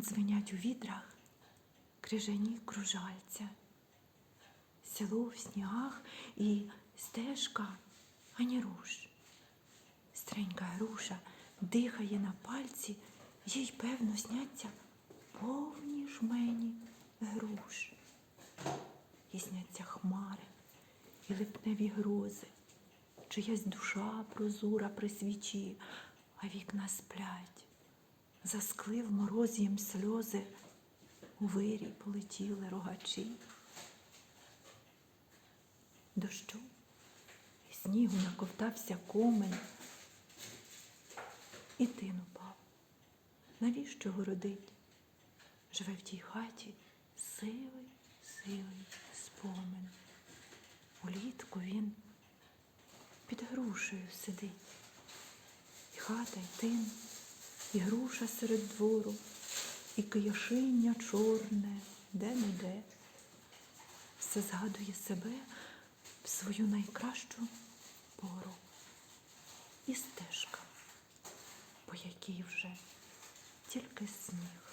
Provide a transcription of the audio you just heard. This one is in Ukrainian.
Дзвенять у відрах крижані кружальця. Село в снігах і стежка ані руш. Стренька груша дихає на пальці, їй, певно, сняться повні жмені груш. І сняться хмари, і липневі грози, чиясь душа прозора при свічі, а вікна сплять. Заскли в морозі їм сльози, у вирій полетіли рогачі. Дощу і снігу наковтався комен, і тин упав. Навіщо городить? Живе в тій хаті сивий, сивий спомин. Улітку він під грушею сидить. І хата, і тин, і груша серед двору, і кияшиння чорне, де-не-де. Все згадує себе в свою найкращу пору. І стежка, по якій вже тільки сніг.